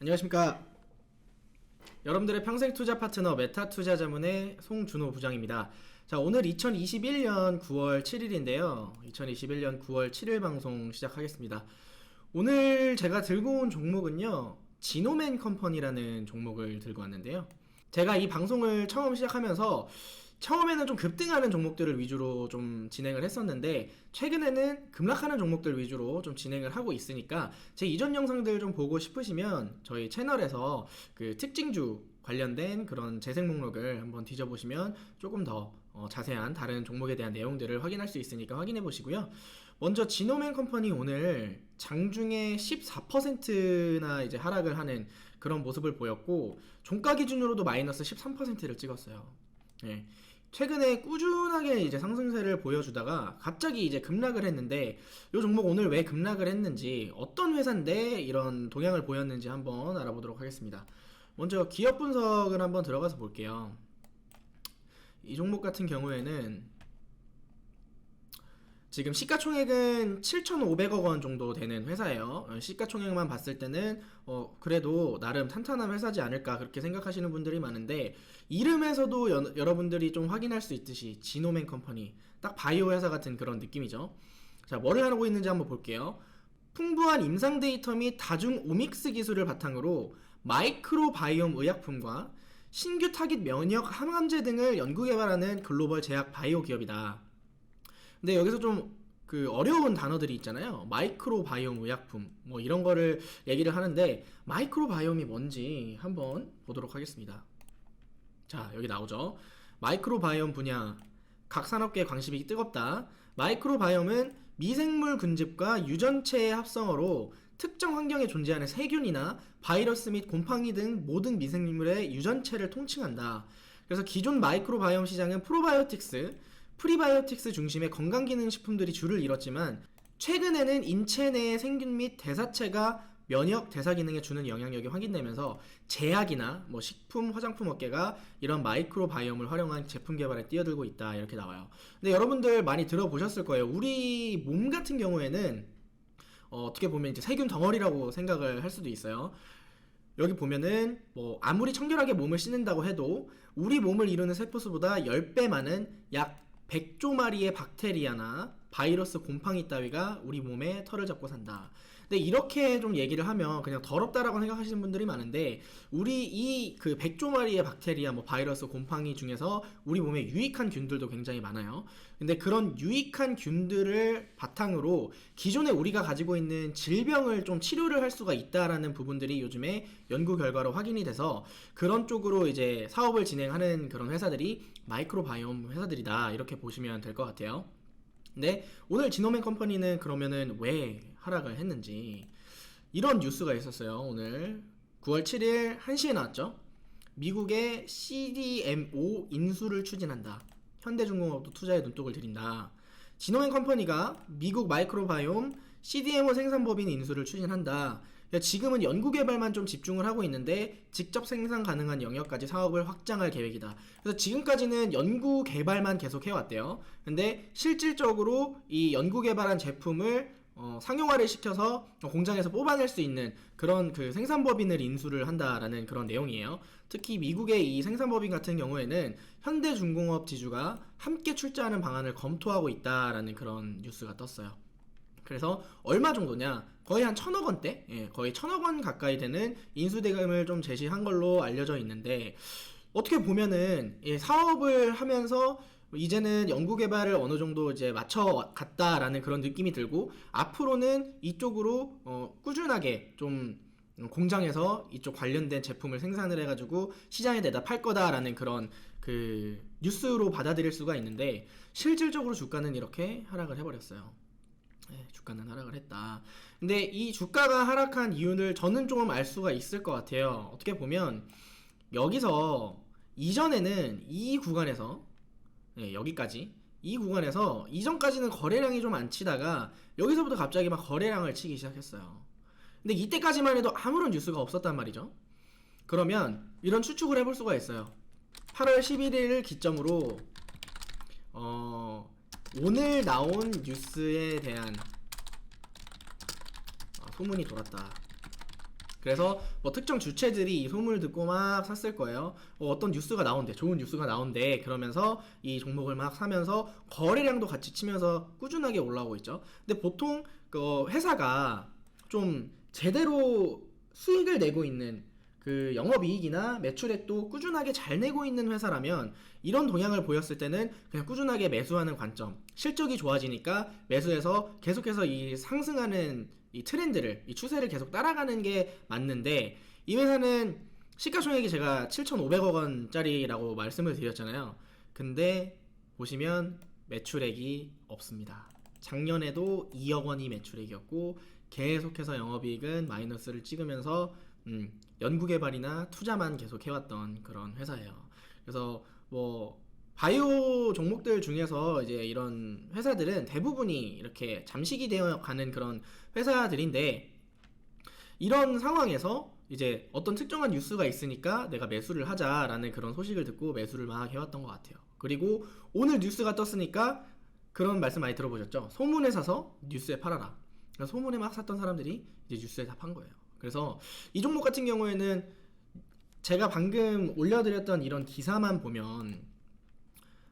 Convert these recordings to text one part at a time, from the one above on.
안녕하십니까. 여러분들의 평생 투자 파트너 메타 투자 자문의 송준호 부장입니다. 자, 오늘 2021년 9월 7일인데요. 2021년 9월 7일 방송 시작하겠습니다. 오늘 제가 들고 온 종목은요. 지노맨 컴퍼니라는 종목을 들고 왔는데요. 제가 이 방송을 처음 시작하면서 처음에는 좀 급등하는 종목들을 위주로 좀 진행을 했었는데 최근에는 급락하는 종목들 위주로 좀 진행을 하고 있으니까 제 이전 영상들 좀 보고 싶으시면 저희 채널에서 그 특징주 관련된 그런 재생 목록을 한번 뒤져보시면 조금 더 어, 자세한 다른 종목에 대한 내용들을 확인할 수 있으니까 확인해 보시고요. 먼저 지노맨 컴퍼니 오늘 장중에 14%나 이제 하락을 하는 그런 모습을 보였고 종가 기준으로도 마이너스 13%를 찍었어요. 예. 최근에 꾸준하게 이제 상승세를 보여주다가 갑자기 이제 급락을 했는데 이 종목 오늘 왜 급락을 했는지 어떤 회사인데 이런 동향을 보였는지 한번 알아보도록 하겠습니다. 먼저 기업 분석을 한번 들어가서 볼게요. 이 종목 같은 경우에는 지금 시가총액은 7,500억 원 정도 되는 회사예요. 어, 시가총액만 봤을 때는 어 그래도 나름 탄탄한 회사지 않을까 그렇게 생각하시는 분들이 많은데 이름에서도 여, 여러분들이 좀 확인할 수 있듯이 지노맨 컴퍼니 딱 바이오 회사 같은 그런 느낌이죠. 자, 뭐를 하고 있는지 한번 볼게요. 풍부한 임상 데이터 및 다중 오믹스 기술을 바탕으로 마이크로 바이옴 의약품과 신규 타깃 면역 항암제 등을 연구 개발하는 글로벌 제약 바이오 기업이다. 근데 여기서 좀 그 어려운 단어들이 있잖아요. 마이크로 바이옴 의약품 뭐 이런 거를 얘기를 하는데 마이크로 바이옴이 뭔지 한번 보도록 하겠습니다. 자, 여기 나오죠. 마이크로 바이옴 분야 각 산업계 관심이 뜨겁다. 마이크로 바이옴은 미생물 군집과 유전체의 합성어로 특정 환경에 존재하는 세균이나 바이러스 및 곰팡이 등 모든 미생물의 유전체를 통칭한다. 그래서 기존 마이크로 바이옴 시장은 프로바이오틱스, 프리바이오틱스 중심의 건강기능식품들이 줄을 이뤘지만 최근에는 인체 내의 생균 및 대사체가 면역 대사 기능에 주는 영향력이 확인되면서 제약이나 뭐 식품 화장품 업계가 이런 마이크로 바이옴을 활용한 제품 개발에 뛰어들고 있다 이렇게 나와요. 근데 여러분들 많이 들어보셨을 거예요. 우리 몸 같은 경우에는 어, 어떻게 보면 이제 세균 덩어리라고 생각을 할 수도 있어요. 여기 보면은 뭐 아무리 청결하게 몸을 씻는다고 해도 우리 몸을 이루는 세포수보다 10배 많은 약 100조 마리의 박테리아나 바이러스 곰팡이 따위가 우리 몸에 털을 잡고 산다. 근데 이렇게 좀 얘기를 하면 그냥 더럽다라고 생각하시는 분들이 많은데 우리 이그 100조 마리의 박테리아 뭐 바이러스 곰팡이 중에서 우리 몸에 유익한 균들도 굉장히 많아요. 근데 그런 유익한 균들을 바탕으로 기존에 우리가 가지고 있는 질병을 좀 치료를 할 수가 있다라는 부분들이 요즘에 연구 결과로 확인이 돼서 그런 쪽으로 이제 사업을 진행하는 그런 회사들이 마이크로바이옴 회사들이다. 이렇게 보시면 될 것 같아요. 근데 오늘 지노맨 컴퍼니는 그러면은 왜 하락을 했는지 이런 뉴스가 있었어요. 오늘 9월 7일 1시에 나왔죠. 미국의 CDMO 인수를 추진한다. 현대중공업도 투자에 눈독을 들인다. 지노맨 컴퍼니가 미국 마이크로바이옴 CDMO 생산법인 인수를 추진한다. 지금은 연구개발만 좀 집중을 하고 있는데 직접 생산 가능한 영역까지 사업을 확장할 계획이다. 그래서 지금까지는 연구개발만 계속 해왔대요. 근데 실질적으로 이 연구개발한 제품을 어, 상용화를 시켜서 공장에서 뽑아낼 수 있는 그런 그 생산법인을 인수를 한다라는 그런 내용이에요. 특히 미국의 이 생산법인 같은 경우에는 현대중공업 지주가 함께 출자하는 방안을 검토하고 있다라는 그런 뉴스가 떴어요. 그래서 얼마 정도냐? 거의 한 천억 원대? 예, 거의 천억 원 가까이 되는 인수대금을 좀 제시한 걸로 알려져 있는데 어떻게 보면은 예, 사업을 하면서 이제는 연구 개발을 어느 정도 이제 맞춰 갔다라는 그런 느낌이 들고 앞으로는 이쪽으로 어, 꾸준하게 좀 공장에서 이쪽 관련된 제품을 생산을 해가지고 시장에 내다 팔 거다라는 그런 그 뉴스로 받아들일 수가 있는데 실질적으로 주가는 이렇게 하락을 해버렸어요. 네, 주가는 하락을 했다. 근데 이 주가가 하락한 이유를 저는 조금 알 수가 있을 것 같아요. 어떻게 보면 여기서 이전에는 이 구간에서 네, 여기까지 이 구간에서 이전까지는 거래량이 좀 안 치다가 여기서부터 갑자기 막 거래량을 치기 시작했어요. 근데 이때까지만 해도 아무런 뉴스가 없었단 말이죠. 그러면 이런 추측을 해볼 수가 있어요. 8월 11일 기점으로 어, 오늘 나온 뉴스에 대한 아, 소문이 돌았다. 그래서 뭐 특정 주체들이 이 소문을 듣고 막 샀을 거예요. 어, 떤 뉴스가 나온대, 좋은 뉴스가 나온대. 그러면서 이 종목을 막 사면서 거래량도 같이 치면서 꾸준하게 올라오고 있죠. 근데 보통 그 회사가 좀 제대로 수익을 내고 있는 그 영업이익이나 매출액도 꾸준하게 잘 내고 있는 회사라면 이런 동향을 보였을 때는 그냥 꾸준하게 매수하는 관점 실적이 좋아지니까 매수해서 계속해서 이 상승하는 이 트렌드를 이 추세를 계속 따라가는 게 맞는데 이 회사는 시가총액이 제가 7,500억 원짜리라고 말씀을 드렸잖아요. 근데 보시면 매출액이 없습니다. 작년에도 2억 원이 매출액이었고 계속해서 영업이익은 마이너스를 찍으면서 음, 연구개발이나 투자만 계속 해왔던 그런 회사예요. 그래서 뭐 바이오 종목들 중에서 이제 이런 회사들은 대부분이 이렇게 잠식이 되어 가는 그런 회사들인데 이런 상황에서 이제 어떤 특정한 뉴스가 있으니까 내가 매수를 하자라는 그런 소식을 듣고 매수를 막 해왔던 것 같아요. 그리고 오늘 뉴스가 떴으니까 그런 말씀 많이 들어보셨죠? 소문에 사서 뉴스에 팔아라. 그래서 소문에 막 샀던 사람들이 이제 뉴스에 다 판 거예요. 그래서 이 종목 같은 경우에는 제가 방금 올려드렸던 이런 기사만 보면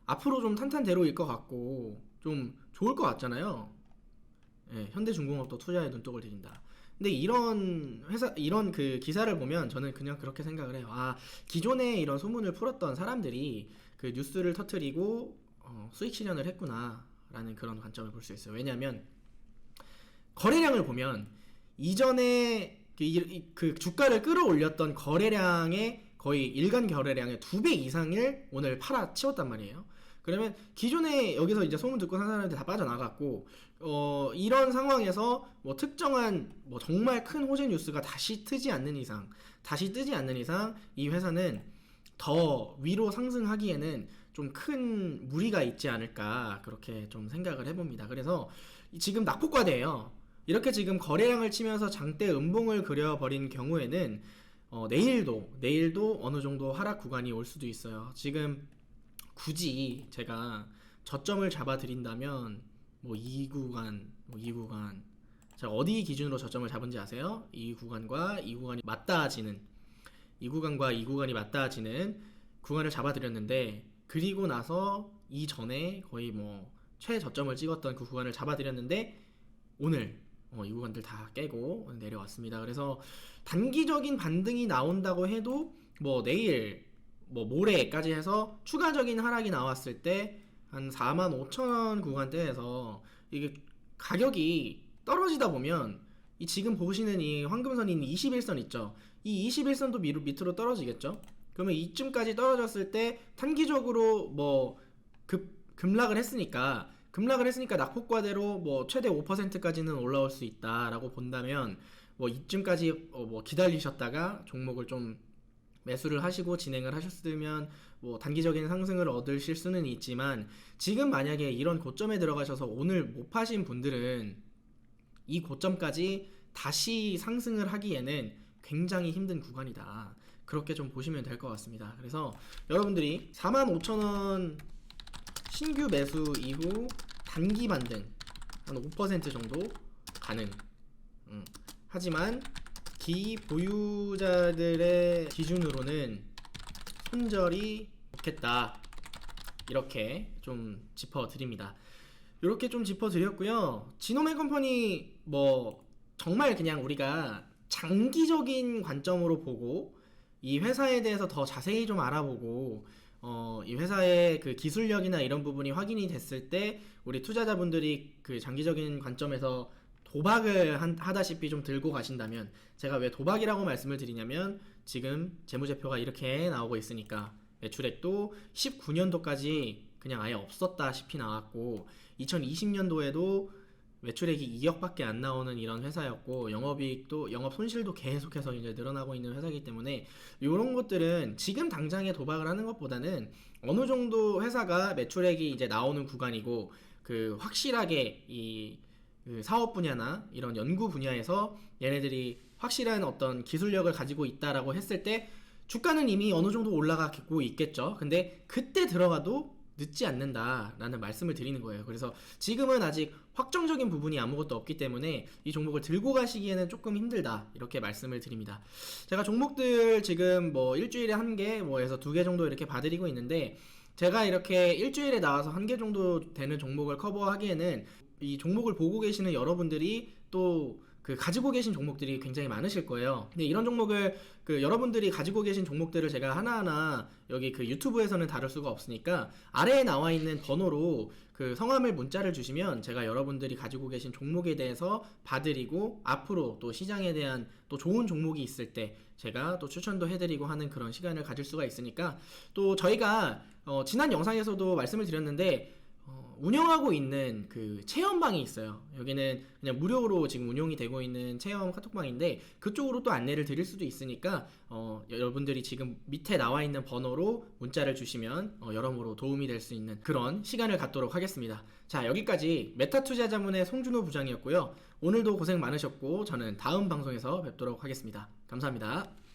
앞으로 좀 탄탄대로일 것 같고 좀 좋을 것 같잖아요. 예, 현대중공업도 투자에 눈독을 들인다. 근데 이런 회사 이런 그 기사를 보면 저는 그냥 그렇게 생각을 해요. 아 기존에 이런 소문을 풀었던 사람들이 그 뉴스를 터트리고 어, 수익 실현을 했구나라는 그런 관점을 볼 수 있어요. 왜냐하면 거래량을 보면 이전에 그, 이- 그 주가를 끌어올렸던 거래량의 거의 일간 거래량의 두 배 이상을 오늘 팔아 치웠단 말이에요. 그러면 기존에 여기서 이제 소문 듣고 산 사람들 다 빠져나갔고 어 이런 상황에서 뭐 특정한 뭐 정말 큰 호재 뉴스가 다시 트지 않는 이상 다시 뜨지 않는 이상 이 회사는 더 위로 상승하기에는 좀 큰 무리가 있지 않을까 그렇게 좀 생각을 해봅니다. 그래서 지금 낙폭과대예요. 이렇게 지금 거래량을 치면서 장대 음봉을 그려버린 경우에는 어, 내일도 내일도 어느 정도 하락 구간이 올 수도 있어요. 지금 굳이 제가 저점을 잡아 드린다면 뭐 이 구간, 뭐 이 구간 제가 어디 기준으로 저점을 잡은지 아세요? 이 구간과 이 구간이 맞닿아지는 이 구간과 이 구간이 맞닿아지는 구간을 잡아 드렸는데 그리고 나서 이전에 거의 뭐 최저점을 찍었던 그 구간을 잡아 드렸는데 오늘 어, 이 구간들 다 깨고 내려왔습니다. 그래서 단기적인 반등이 나온다고 해도 뭐 내일 뭐 모레까지 해서 추가적인 하락이 나왔을 때 한 4만 5천 원 구간대에서 이게 가격이 떨어지다 보면 이 지금 보시는 이 황금선인 21선 있죠. 이 21선도 밑으로, 밑으로 떨어지겠죠. 그러면 이쯤까지 떨어졌을 때 단기적으로 뭐 급, 급락을 했으니까 급락을 했으니까 낙폭과대로 뭐 최대 5%까지는 올라올 수 있다라고 본다면 뭐 이쯤까지 어, 뭐 기다리셨다가 종목을 좀 매수를 하시고 진행을 하셨으면 뭐 단기적인 상승을 얻으실 수는 있지만 지금 만약에 이런 고점에 들어가셔서 오늘 못 파신 분들은 이 고점까지 다시 상승을 하기에는 굉장히 힘든 구간이다. 그렇게 좀 보시면 될 것 같습니다. 그래서 여러분들이 45,000원 신규 매수 이후 단기 반등 한 5% 정도 가능. 음. 하지만 기 보유자들의 기준으로는 손절이 좋겠다. 이렇게 좀 짚어드립니다. 이렇게 좀 짚어드렸고요. 지노메 컴퍼니 뭐 정말 그냥 우리가 장기적인 관점으로 보고 이 회사에 대해서 더 자세히 좀 알아보고 어, 이 회사의 그 기술력이나 이런 부분이 확인이 됐을 때 우리 투자자분들이 그 장기적인 관점에서 도박을 한- 하다시피 좀 들고 가신다면 제가 왜 도박이라고 말씀을 드리냐면 지금 재무제표가 이렇게 나오고 있으니까 매출액도 19년도까지 그냥 아예 없었다시피 나왔고 2020년도에도 매출액이 2억밖에 안 나오는 이런 회사였고 영업이익도 영업 손실도 계속해서 이제 늘어나고 있는 회사이기 때문에 이런 것들은 지금 당장에 도박을 하는 것보다는 어느 정도 회사가 매출액이 이제 나오는 구간이고 그 확실하게 이 그 사업 분야나 이런 연구 분야에서 얘네들이 확실한 어떤 기술력을 가지고 있다라고 했을 때 주가는 이미 어느 정도 올라가고 있겠죠. 근데 그때 들어가도 늦지 않는다라는 말씀을 드리는 거예요. 그래서 지금은 아직 확정적인 부분이 아무것도 없기 때문에 이 종목을 들고 가시기에는 조금 힘들다 이렇게 말씀을 드립니다. 제가 종목들 지금 뭐 일주일에 한 개, 뭐해서 두 개 정도 이렇게 봐드리고 있는데 제가 이렇게 일주일에 나와서 한 개 정도 되는 종목을 커버하기에는 이 종목을 보고 계시는 여러분들이 또 그 가지고 계신 종목들이 굉장히 많으실 거예요. 근데 이런 종목을 그 여러분들이 가지고 계신 종목들을 제가 하나하나 여기 그 유튜브에서는 다룰 수가 없으니까 아래에 나와 있는 번호로 그 성함을 문자를 주시면 제가 여러분들이 가지고 계신 종목에 대해서 봐드리고 앞으로 또 시장에 대한 또 좋은 종목이 있을 때 제가 또 추천도 해드리고 하는 그런 시간을 가질 수가 있으니까 또 저희가 어, 지난 영상에서도 말씀을 드렸는데 어, 운영하고 있는 그 체험방이 있어요. 여기는 그냥 무료로 지금 운영이 되고 있는 체험 카톡방인데 그쪽으로 또 안내를 드릴 수도 있으니까 어, 여러분들이 지금 밑에 나와 있는 번호로 문자를 주시면 어, 여러모로 도움이 될 수 있는 그런 시간을 갖도록 하겠습니다. 자 여기까지 메타투자자문의 송준호 부장이었고요. 오늘도 고생 많으셨고 저는 다음 방송에서 뵙도록 하겠습니다. 감사합니다.